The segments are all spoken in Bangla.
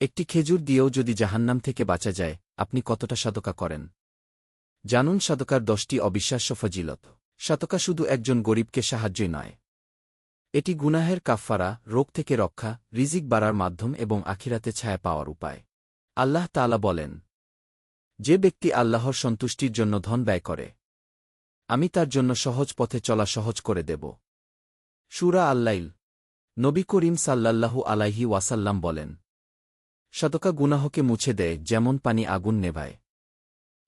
একটি খেজুর দিয়েও যদি জাহান্নাম থেকে বাঁচা যায়, আপনি কতটা সাদকা করেন? জানুন সাদকার দশটি অবিশ্বাস্য ফজিলত। সাতকা শুধু একজন গরিবকে সাহায্যই নয়। এটি গুনাহের কাফফারা, রোগ থেকে রক্ষা, রিজিক বাড়ার মাধ্যম এবং আখিরাতে ছায়া পাওয়ার উপায়। আল্লাহ তাআলা বলেন, যে ব্যক্তি আল্লাহর সন্তুষ্টির জন্য ধন ব্যয় করে, আমি তার জন্য সহজ পথে চলা সহজ করে দেব। সুরা আল্লাইল। নবী করিম সাল্লাল্লাহু আলাইহি ওয়াসাল্লাম বলেন শতকা গুনাহকে মুছে দেয়, যেমন পানি আগুন নেভায়।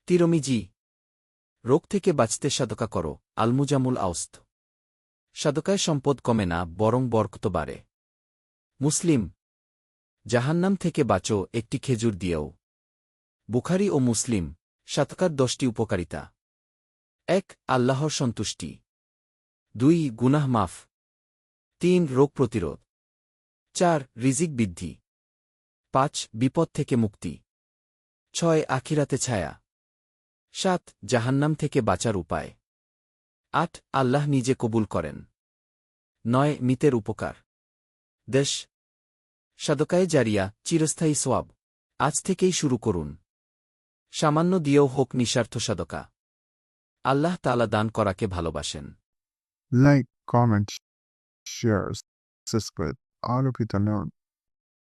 তিরমিজি, রোগ থেকে বাঁচতে সাদকা করো, আলমুজামুল আউস্ত। সাদকায় সম্পদ কমে না, বরং বরকত বাড়ে। মুসলিম, জাহান্নাম থেকে বাঁচো, একটি খেজুর দিয়েও। বুখারি ও মুসলিম সাতকার দশটি উপকারিতা। এক, আল্লাহর সন্তুষ্টি। দুই, গুনাহ মাফ। তিন, রোগ প্রতিরোধ। চার, রিজিক বৃদ্ধি। পাঁচ, বিপদ থেকে মুক্তি। ছয়, আখিরাতে ছায়া। সাত, জাহান্নাম থেকে বাঁচার উপায়। আট, আল্লাহ নিজে কবুল করেন। নয়, মিতের উপকার। দেশ। সাদকায় জারিয়া, চিরস্থায়ী সোয়াব। আজ থেকেই শুরু করুন। সামান্য দিয়েও হোক নিঃস্বার্থ সাদকা। আল্লাহ তালা দান করাকে ভালোবাসেন। Like comment. All of it alone.